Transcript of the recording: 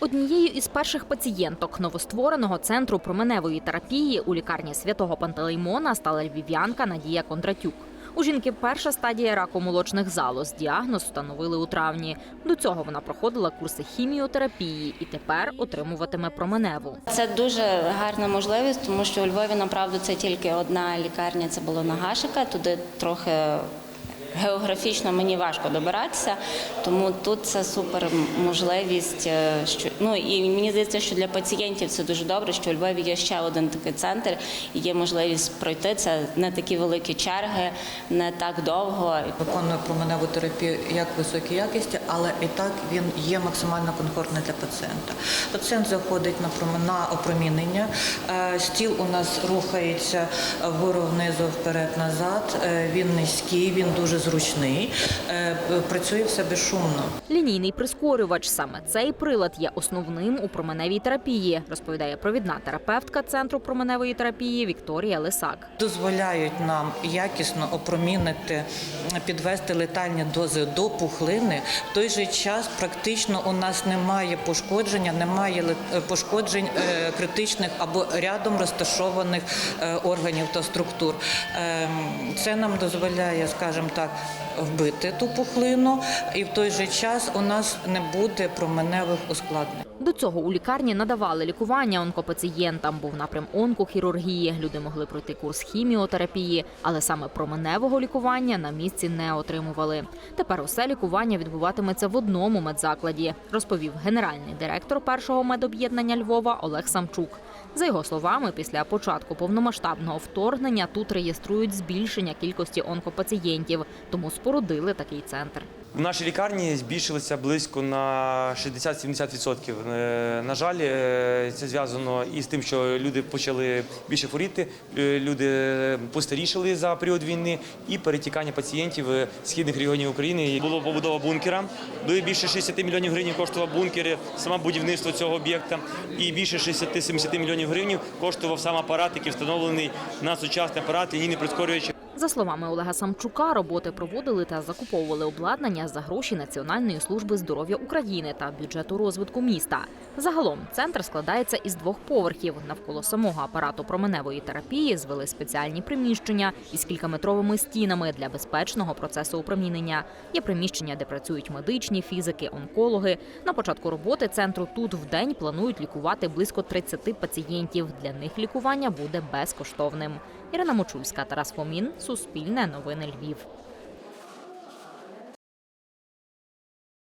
Однією із перших пацієнток новоствореного центру променевої терапії у лікарні святого Пантелеймона стала львів'янка Надія Кондратюк. У жінки перша стадія раку молочних залоз. Діагноз встановили у травні. До цього вона проходила курси хіміотерапії і тепер отримуватиме променеву. Це дуже гарна можливість, тому що у Львові направду це тільки одна лікарня. Це було на Гашика. Туди трохи географічно мені важко добиратися, тому тут це супер можливість. е, Що ну і мені здається, що для пацієнтів це дуже добре, що у Львові є ще один такий центр, і є можливість пройти це не такі великі черги, не так довго. Виконує променеву терапію як високій якості, але і так він є максимально комфортний для пацієнта. Пацієнт заходить на промена опромінення. е, Стіл у нас рухається вгору внизу, вперед, назад. Е, Він низький, він дуже зручний. е, Працює все безшумно. Лінійний прискорювач саме цей прилад є основним у променевій терапії, розповідає провідна терапевтка центру променевої терапії Вікторія Лисак. дозволяють нам якісно опромінити, підвести летальні дози до пухлини. В той же час практично у нас немає пошкодження, немає ле- пошкоджень е, критичних або рядом розташованих е, органів та структур. Ем, Це нам дозволяє, скажімо так, вбити ту пухлину, і в той же час у нас не буде променевих ускладнень. До цього у лікарні надавали лікування онкопацієнтам. Був напрям онкохірургії. Люди могли пройти курс хіміотерапії, але саме променевого лікування на місці не отримували. Тепер усе лікування відбуватиметься в одному медзакладі, розповів генеральний директор першого медоб'єднання Львова Олег Самчук. За його словами, після початку повномасштабного вторгнення тут реєструють збільшення кількості онкопацієнтів, тому спорудили такий центр. В нашій лікарні збільшилося близько на 60-70%. Е, На жаль, е, це зв'язано із тим, що люди почали більше хворіти, е, люди постарішали за період війни і перетікання пацієнтів з східних регіонів України. Була побудова бункера. До більше 60 мільйонів гривень коштував бункер, саме будівництво цього об'єкта. І більше 60-70 мільйонів гривень коштував сам апарат, який встановлений на сучасний апарат лінійний прискорювач За словами Олега Самчука, роботи проводили та закуповували обладнання за гроші Національної служби здоров'я України та бюджету розвитку міста. Загалом центр складається із двох поверхів. Навколо самого апарату променевої терапії звели спеціальні приміщення із кількаметровими стінами для безпечного процесу опромінення. Є приміщення, де працюють медичні, фізики, онкологи. На початку роботи центру тут в день планують лікувати близько 30 пацієнтів. Для них лікування буде безкоштовним. Ірина Мочульська, Тарас Фомін, Суспільне новини Львів.